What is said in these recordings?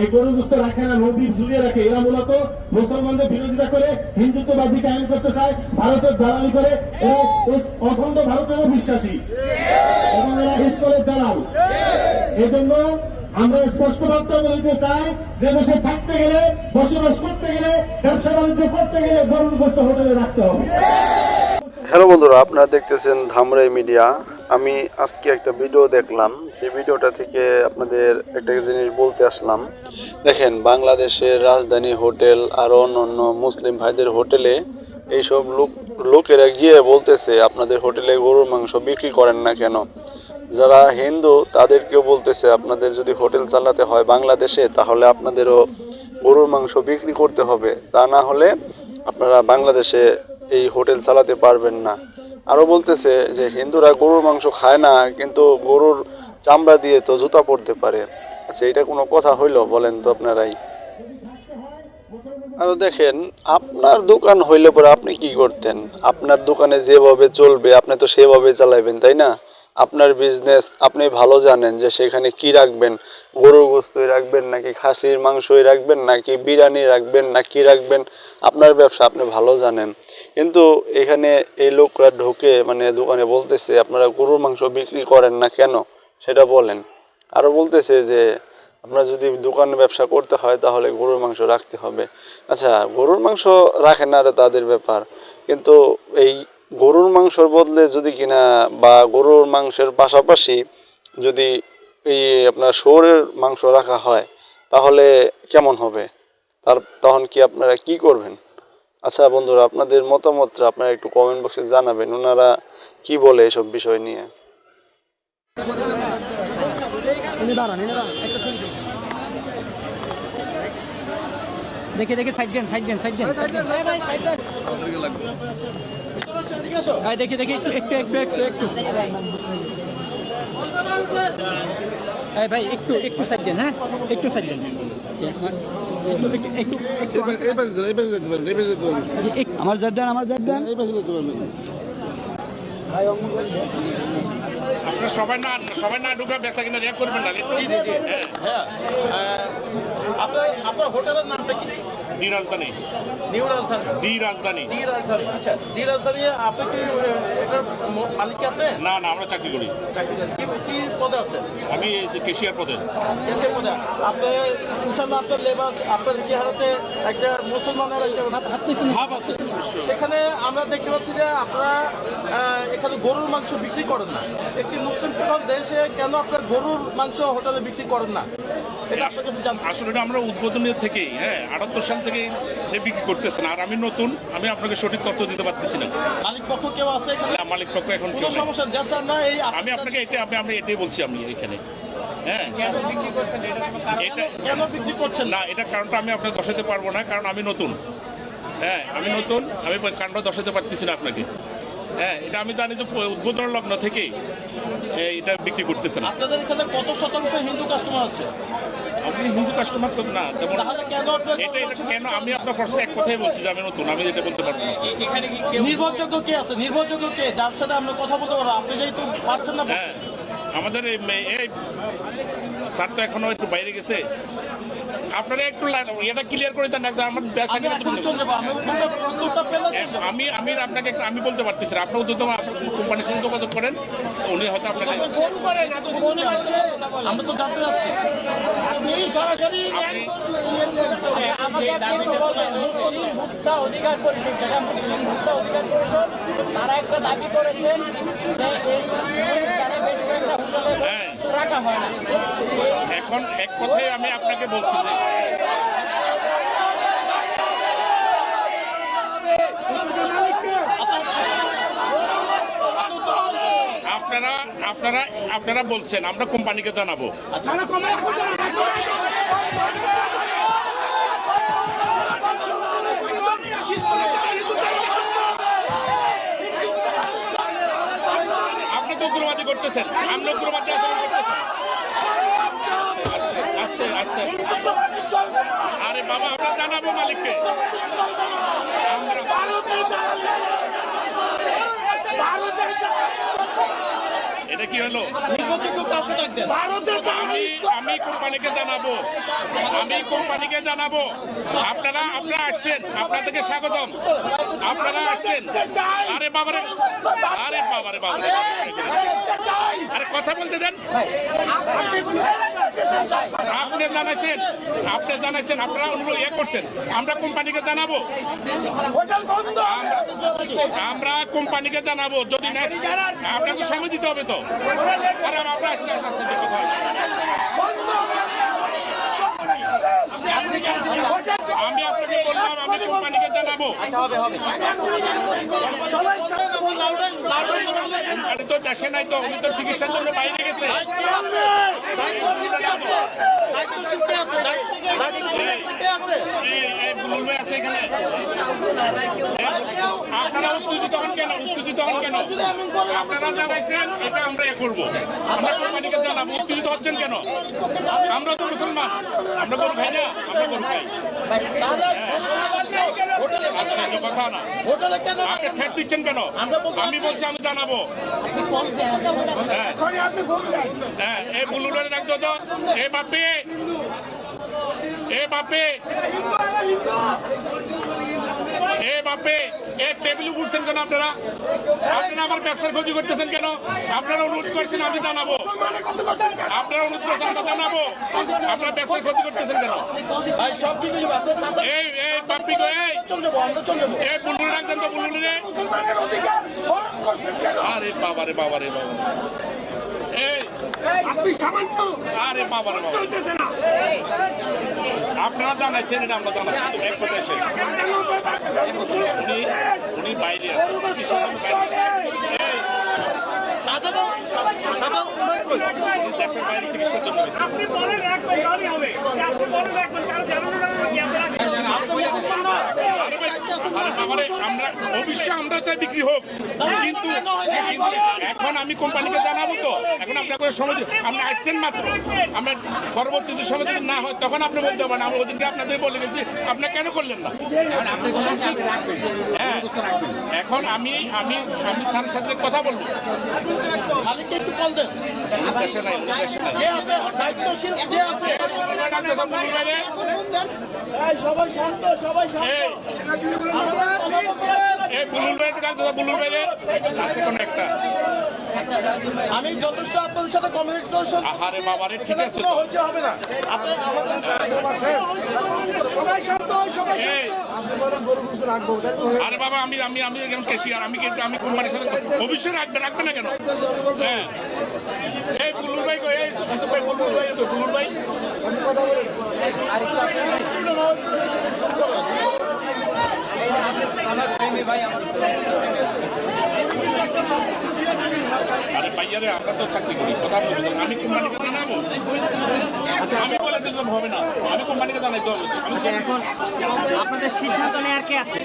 এই গরু গুস্ত রাখে না নদী ঝুলিয়ে রাখে। এরা মূলত মুসলমানদের বিরোধিতা করে, হিন্দুত্ববাদী কায়েম করতে চায়, ভারতের দালালি করে। এরা অখণ্ড ভারতেরও বিশ্বাসী। এবং এরা ইস্কলের দালাল। এজন্য আমরা স্পষ্ট বক্তব্য দিতে চাই যে দেশে থাকতে গেলে, বসবাস করতে গেলে, ব্যবসা বাণিজ্য করতে গেলে গরুর গোস্ত হোটেলে রাখতে হবে। হ্যালো বন্ধুরা, আপনারা দেখতেছেন ধামরাই মিডিয়া। আমি আজকে একটা ভিডিও দেখলাম। সেই ভিডিওটা থেকে আপনাদের একটা জিনিস বলতে আসলাম। দেখেন, বাংলাদেশের রাজধানী হোটেল আর অন্য অন্য মুসলিম ভাইদের হোটেলে এইসব লোক, লোকেরা গিয়ে বলতেছে, আপনাদের হোটেলে গরুর মাংস বিক্রি করেন না কেন? যারা হিন্দু, তাদেরকেও বলতেছে, আপনাদের যদি হোটেল চালাতে হয় বাংলাদেশে, তাহলে আপনাদেরও গরুর মাংস বিক্রি করতে হবে। তা না হলে আপনারা বাংলাদেশে এই হোটেল চালাতে পারবেন না। আরও বলতেছে যে হিন্দুরা গরুর মাংস খায় না, কিন্তু গরুর চামড়া দিয়ে তো জুতা পরতে পারে। আচ্ছা এটা কোনো কথা হইল বলেন তো আপনারাই। আরও দেখেন, আপনার দোকান হইলে পরে আপনি কি করতেন? আপনার দোকানে যেভাবে চলবে, আপনি তো সেভাবে চালাইবেন, তাই না? আপনার বিজনেস আপনি ভালো জানেন যে সেখানে কি রাখবেন? গরুর গোস্তই রাখবেন নাকি খাসির মাংসই রাখবেন, নাকি বিরিয়ানি রাখবেন না কি রাখবেন? আপনার ব্যবসা আপনি ভালো জানেন। কিন্তু এখানে এই লোকরা ঢুকে মানে দোকানে বলতেছে, আপনারা গরুর মাংস বিক্রি করেন না কেন? সেটা বলেন। আরও বলতেছে যে, আপনার যদি দোকানে ব্যবসা করতে হয়, তাহলে গরুর মাংস রাখতে হবে। আচ্ছা গরুর মাংস রাখেন না তাদের ব্যাপার। কিন্তু এই গরুর মাংসর বদলে যদি কিনা বা গরুর মাংসের পাশাপাশি যদি এই আপনার শুয়োরের মাংস রাখা হয়, তাহলে কেমন হবে? তার তখন কি আপনারা কি করবেন? আচ্ছা বন্ধুরা, আপনাদের মতামতটা আপনারা একটু কমেন্ট বক্সে জানাবেন, ওনারা কি বলে এসব বিষয় নিয়ে। দেখে দেখে সাইড দেন সাইড দেন সাইড দেন হ্যাঁ দেখে দেখে, একটু একটু একটু একটু ভাই একটু একটু সাইড দেন হ্যাঁ? একটু সাইড দেন। আমার জাত দেন আমার জাত দেন। আপনারা সবাই না সবাই না ঢুকে বেচা কিনা রেক করবেন না। হ্যাঁ। আপনার আপনার হোটেলের নামটা কি? দি রাজধানী নিউ রাজধানী দি রাজধানী দি রাজধানী আচ্ছা দি রাজধানী আপনি কি এটার মালিক আপনি না না আমরা চাকরি করি চাকরি করেন। কি কি পদে আছেন আমি কেশিয়ার পদে এসে পদে আপনি ইনশাল্লাহ আপনার লেবাস আপনার চেহারাতে একটা মুসলমানের একটা ভাব আছে সেখানে আমরা দেখতে পাচ্ছি যে আপনারা এখানে গরুর মাংস বিক্রি করেন না। একটি মুসলিম প্রধান দেশে কেন আপনার গরুর মাংস হোটেলে বিক্রি করেন না? এটা আপনার কাছে জানতে আসলে এটা আমরা উদ্বোধনীয় থেকেই হ্যাঁ আটাত্তর সাল থেকে বিক্রি করতেছেন। আর আমি নতুন আমি আপনাকে সঠিক তথ্য দিতে পারতেছি না। মালিক পক্ষ কেউ আছে না, মালিক পক্ষ এখন কোনো কেউ সমস্যা। না এই আমি আপনাকে এটা আমি আমি এটাই বলছি আমি এখানে। হ্যাঁ। এটা কেন বিক্রি করছেন? না না এটা কারণটা আমি আপনাকে দশাতে পারব না কারণ আমি নতুন। হ্যাঁ আমি নতুন আমি কারণটা দশাতে পারতেছি না আপনাকে। হ্যাঁ এটা আমি জানি যে উদ্বোধন লগ্ন থেকেই এ, এটা বিক্রি করতেছে না আপনাদের এখানে কত শতাংশ হিন্দু কাস্টমার আছে? আপনি হিন্দু কাস্টমার তো না তেমন এটা এটা কেন আমি আপনার প্রশ্ন এক কথাই বলছি যে আমি নতুন আমি যেটা বলতে পারব না। নির্ভরযোগ্য কে আছে? নির্ভরযোগ্য কে? যার সাথে আমরা কথা বলতে পারব আপনি যেহেতু পারছেন না হ্যাঁ আমাদের এই স্যার তো এখনও একটু বাইরে গেছে। আপনারা একটু এটা ক্লিয়ার করে দেন একদম আমার ব্যাস আমি আমি আপনাকে একটু- আমি বলতে পারতেছি না। আপনার উদ্যোগ কোম্পানির সাথে যোগাযোগ করেন উনি হয়তো আপনাকে আমরা তো জানতে চাচ্ছি আপনি মুক্তা অধিকার পরিষদ যেটা মুসলিম মুক্তা অধিকার পরিষদ তারা একটা দাবি করেছেন যে এই অনুষ্ঠানে বেশ কয়েকটা হোটেলে রাখা হয় না। এখন এক কথাই আমি আপনাকে বলছি যে আপনারা আপনারা আপনারা বলছেন, আমরা কোম্পানিকে জানাব। আপনি তো উগ্রবাদী করতেছেন আপনি উগ্রবাদী আচরণ করতেছেন। আস্তে আস্তে। আরে বাবা আমরা জানাব মালিককে। এটা কি হলো? আমি আমি কোম্পানিকে জানাব। আমি কোম্পানিকে জানাব। আপনারা আপনারা আসছেন। আপনাদেরকে স্বাগতম। আপনারা আসছেন। আরে বাবারে আরে বাবারে বাবারে আরে কথা বলতে দেন। আপনি জানাইছেন আপনি জানাইছেন, আপনারা অনুরোধ ইয়ে করছেন। আমরা কোম্পানিকে জানাব। আমরা- কোম্পানিকে জানাব, যদি নেক্সট আপনাকে সময় দিতে হবে তো। আরে আমরা আসলে আপনার কথা। আমি আপনাকে বললাম আমি কোম্পানিকে জানাব। কোম্পানি তো দেশে নাই তো উনি তো চিকিৎসার জন্য বাইরে গেছে। ভাই আছে এখানে। আপনারা উত্তেজিত হন কেন? উত্তেজিত হন কেন? আপনারা জানাইছেন এটা আমরা এ করব। আমরা কোম্পানিকে জানাব। উত্তেজিত হচ্ছেন কেন? আমরা তো মুসলমান। আমরা গরু খাই না আমরা গরু খাই আশ্চর্য কথা না আপনি থ্রেট দিচ্ছেন কেন? আমি বলছি আমি জানাব। হ্যাঁ। হ্যাঁ এই বুলুলের রাখতো তো এ বাপে। এ বাপে। এ বাপে। এ টেবিল উঠছেন কেন আপনারা? আপনারা আমার ব্যবসার ক্ষতি করতেছেন কেন? আপনারা অনুরোধ করছেন আমি জানাব। আপনারা জানাব। আপনারা ব্যবসার ক্ষতি করতেছেন কেন? এই এই এই এই বুলবুল তো বুলবুল আরে বাবা রে বাবা রে বাবা এই আরে বাবা রে বাবা আপনারা জানাইছেন এটা আমরা জানাচ্ছি। এক উনি উনি বাইরে আছেন কিশোর বাইরে এই, সাজাদা সাজাদা কই উনি দেশের বাইরে চিকিৎসার জন্য আপনি বলেন রাখবেন হবে। আপনি বলেন রাখবেন কারণ জানানো আমরা অবশ্যই আমরা চাই বিক্রি হোক। কিন্তু এখন আমি কোম্পানিকে জানাব তো। এখন আপনাকে সময় দিই- আপনি আসছেন মাত্র। আমরা পরবর্তী যদি সময় যদি না হয় তখন আপনি বলতে পারেন আমরা ওদিনকে আপনাদের বলে গেছি আপনি কেন করলেন না? হ্যাঁ এখন আমি আমি আমি স্যারের সাথে কথা বলব। মালিককে একটু কল দেন। যে আছে দায়িত্বশীল যে আছে সবাই শান্ত সবাই শান্ত এই বাইরে একটা। আমি যথেষ্ট আপনাদের সাথে কমিউনিকেশন আহারে বাবারে ঠিক আছে তো। হচ্ছে হবে না। আপনি আমাদের সবাই শান্ত সবাই এই, আরে বাবা আমি আমি আমি একজন ক্যাশিয়ার আমি কিন্তু আমি কোম্পানির সাথে অবশ্যই রাখবে রাখবে না কেন? হ্যাঁ। এই বুলুর ভাই কই, এই ভাই বুলুর ভাই তো বুলুর ভাই। আরে পাইয়ারে আমরা তো চাকরি করি কথা বলছি আমি কোম্পানিকে জানাব? আচ্ছা আমি বলে দিলাম হবে না। আমি কোম্পানিকে জানাইতে হবে আমি এখন আপনাদের সিদ্ধান্ত নেওয়ার কে আছে?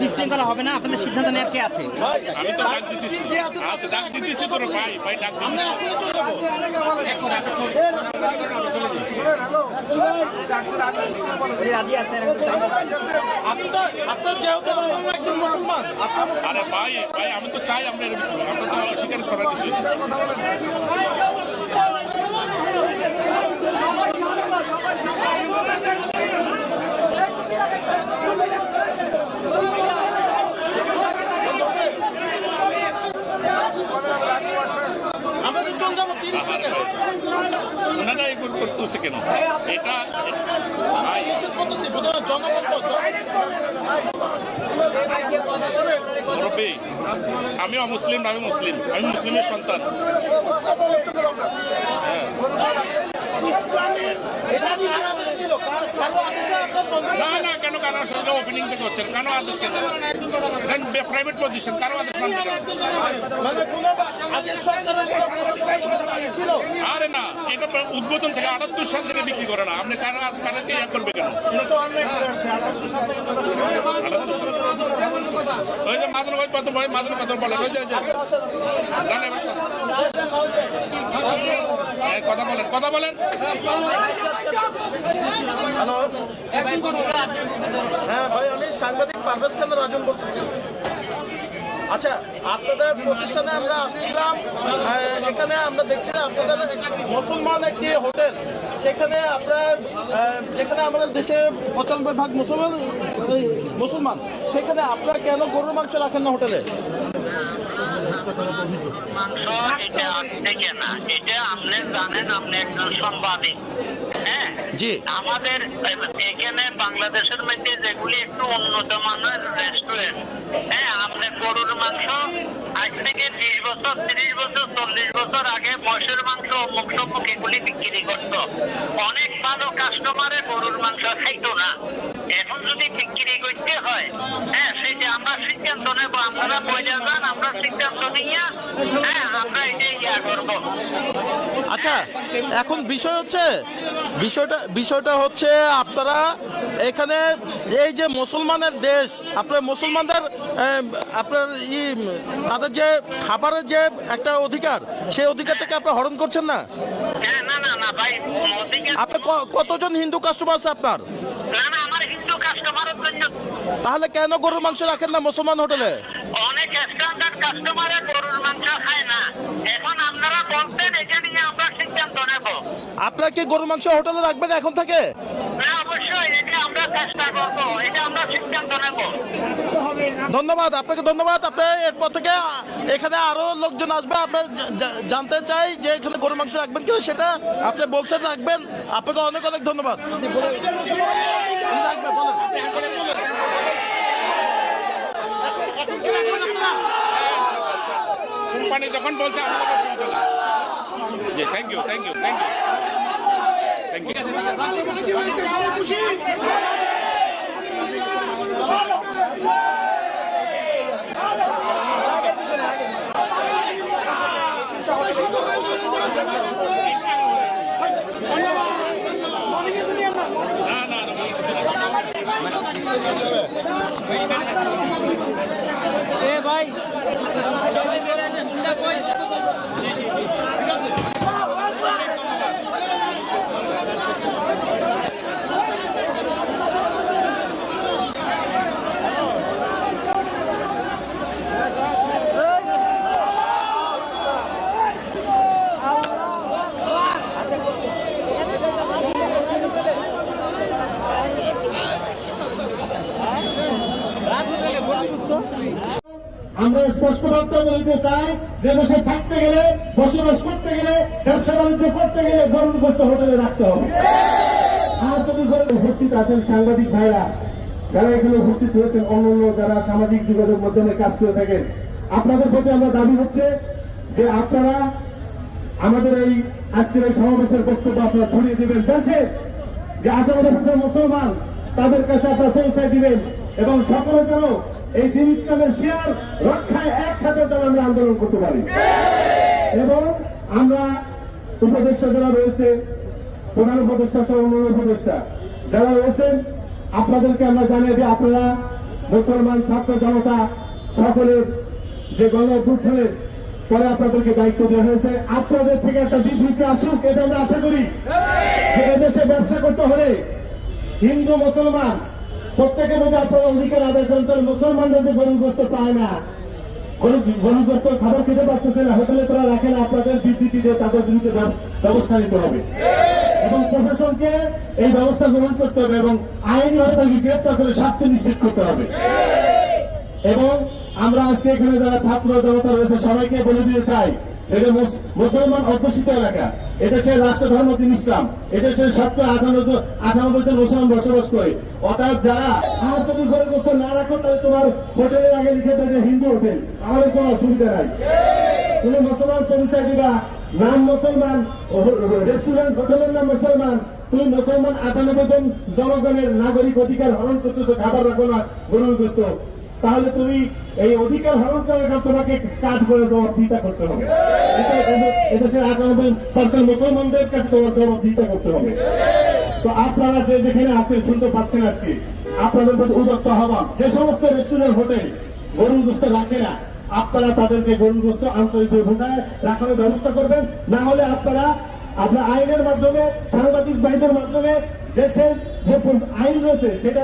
বিশৃঙ্খলা হবে না আপনাদের সিদ্ধান্ত নেওয়ার কে আছে? আমি তো ডাক দিতেছি। আচ্ছা ডাক দিতেছি তোর ভাই ডাক আরে ভাই ভাই আমি তো চাই আমরা করি। আমরা তো অস্বীকার করার কিছু নেই। আমাদের চলে যাব তিরিশ আহারে সেকেন্ড ভাই। ওনারা এগুলো করতেছে কেন? এটা মুরব্বী আমি অমুসলিম আমি মুসলিম। আমি মুসলিমের সন্তান। না না কেন কারও সাথে ওপেনিং থেকে হচ্ছেন কেন আদেশ কেন? প্রাইভেট পজিশন কারও আদেশ আরে না, এটা উদ্বোধন থেকে আটাত্তর সাল থেকে বিক্রি করে না। আপনি কারা কারাকে ইয়া করবে কেন? ওই যে মাদুর কত বলে মাদুর কত বলে, ওই যে জান কথা। বলেন কথা বলেন। হ্যাঁ ভাই, আমি সাংবাদিক পারভেজ খান রাজন বলতেছি। আচ্ছা আপনাদের প্রতিষ্ঠানে আমরা আসছিলাম এখানে আমরা দেখছি যে আপনাদের মুসলমান একটি হোটেল। সেখানে আপনার যেখানে আমাদের দেশে পঁচানব্বই ভাগ মুসলমান মুসলমান, সেখানে আপনারা কেন গরুর মাংস রাখেন না হোটেলে? মাংস এটা আজ থেকে না এটা আপনি জানেন আপনি একজন সাংবাদিক। হ্যাঁ? জি। আমাদের এখানে বাংলাদেশের মধ্যে যেগুলি একটু উন্নত মানের রেস্টুরেন্ট হ্যাঁ আপনি গরুর মাংস আজ থেকে বিশ বছর তিরিশ বছর চল্লিশ বছর আগে মহিষের মাংস অমুক সমুক এগুলি বিক্রি করতো। অনেক ভালো কাস্টমারে গরুর মাংস খাইতো না। এখন যদি বিক্রি করতে হয় হ্যাঁ সেটা আমরা সিদ্ধান্ত নেব আপনারা বলে যান আমরা সিদ্ধান্ত নিয়ে হ্যাঁ আমরা এটা ইয়া করব। আচ্ছা এখন বিষয় হচ্ছে বিষয়টা বিষয়টা হচ্ছে আপনারা এখানে এই যে মুসলমানের দেশ আপনার মুসলমানদের আপনার ই তাদের যে খাবারের যে একটা অধিকার সেই অধিকার থেকে আপনারা হরণ করছেন না? হ্যাঁ না না না ভাই মোদিকে আপনার কতজন হিন্দু কাস্টমার আছে আপনার? না না আমার হিন্দু কাস্টমারের জন্য তাহলে কেন গরুর মাংস রাখেন না মুসলমান হোটেলে? অনেক স্ট্যান্ডার্ড কাস্টমারে গরুর মাংস খায় না। এখন আপনারা বলতেন এটা নিয়ে আমরা সিদ্ধান্ত নেব। আপনারা কি গরুর মাংস হোটেলে রাখবেন এখন থেকে? না অবশ্যই এটা আমরা চেষ্টা করব। এটা আমরা সিদ্ধান্ত নেব। ধন্যবাদ আপনাকে ধন্যবাদ। আপনি এরপর থেকে এখানে আরও লোকজন আসবে। আপনি জা- জা- জানতে চাই যে এখানে গরুর মাংস রাখবেন কিনা সেটা আপনি বলছেন রাখবেন। আপনাকে অনেক অনেক ধন্যবাদ। রাখবেন, বলেন। এখন কি রাখবেন আপনারা? কোম্পানি যখন বলছে আমাদের অসুবিধা thank you thank you thank you thank you এ ভাই কই? আমরা স্পষ্ট বক্তব্য দিতে চাই যে দেশে থাকতে গেলে, বসবাস করতে গেলে, ব্যবসা বাণিজ্য করতে গেলে গরুগ্রস্ত হোটেলে রাখতে হবে। আর যদি উপস্থিত আছেন সাংবাদিক ভাইরা, যারা এখানে উপস্থিত হয়েছেন অন্যান্য যারা সামাজিক যোগাযোগ মাধ্যমে কাজ করে থাকেন, আপনাদের প্রতি আমরা দাবি হচ্ছে যে আপনারা আমাদের এই আজকের এই সমাবেশের বক্তব্য আপনারা ছড়িয়ে দিবেন। দেশে যে আঠারো বছর মুসলমান, তাদের কাছে আপনারা পৌঁছায় দিবেন এবং সকলে যেন এই ইসলামের শেয়ার রক্ষায় একসাথে যেন আমরা আন্দোলন করতে পারি। এবং আমরা উপদেষ্টা যারা রয়েছে, প্রধান উপদেষ্টা সহ অন্যান্য উপদেষ্টা যারা রয়েছেন, আপনাদেরকে আমরা জানিয়ে দিই, আপনারা মুসলমান, ছাত্র জনতা সকলের যে গণ অভ্যুত্থানের পরে আপনাদেরকে দায়িত্ব দেওয়া হয়েছে, আপনাদের থেকে একটা বিবৃতি আসুক, এটা আমরা আশা করি। এদেশে ব্যবসা করতে হলে হিন্দু, মুসলমান প্রত্যেকে যদি আপনারা অধিকার আদায় করেন, তাহলে মুসলমান যদি গরিবগ্রস্ত পায় না গরিব- গরিবগ্রস্ত খাবার খেতে পারতেছে না, হোটেলে তারা রাখে না, আপনাদের বিবৃতি দিয়ে তাদের বিরুদ্ধে ব্যবস্থা নিতে হবে। এবং প্রশাসনকে এই ব্যবস্থা গ্রহণ করতে হবে এবং আইনভাবে তাকে গ্রেপ্তার করে শাস্তি নিশ্চিত করতে হবে। এবং আমরা আজকে এখানে যারা ছাত্র জনতা রয়েছে, সবাইকে বলে দিতে চাই এটা মুসলমান অধ্যুষিত এলাকা। এদেশের রাষ্ট্র ধর্ম দিন ইসলাম। এদেশের সত্য আঠানব্বই আঠানব্বই জন মুসলমান বসবাস করে। অর্থাৎ যারা আর যদি ঘরে করতে না রাখো তাহলে তোমার হোটেলের আগে লিখে দেবে হিন্দু হোটেল। আমাদের কোনো অসুবিধা নাই। তুমি মুসলমান পরিচয় দিবা। নাম মুসলমান রেস্টুরেন্ট, হোটেলের নাম মুসলমান। তুমি মুসলমান আটানব্বই জন জনগণের নাগরিক অধিকার হরণ করতেছো, খাবার রাখো না গরুগ্রস্ত তাহলে তুমি এই অধিকার হরণ করার কারণে তোমাকে কাজ করে জবাবদিহিতা করতে হবে। এদেশের আটানব্বই পার্সেন্ট মুসলমানদের কাছে তোমার জবাবদিহিতা করতে হবে। তো আপনারা যে যেখানে আছেন শুনতে পাচ্ছেন আজকে, আপনাদের প্রতি উদত্ত আহ্বান, যে সমস্ত রেস্টুরেন্ট, হোটেল গরুগ্রস্ত রাখে না, আপনারা তাদেরকে গরুগ্রস্ত আন্তরিক বোঝায় রাখানোর ব্যবস্থা করবেন। না হলে আপনারা আপনার আইনের মাধ্যমে, সাংবাদিক বাহিনীর মাধ্যমে দেশের যে আইন রয়েছে সেটা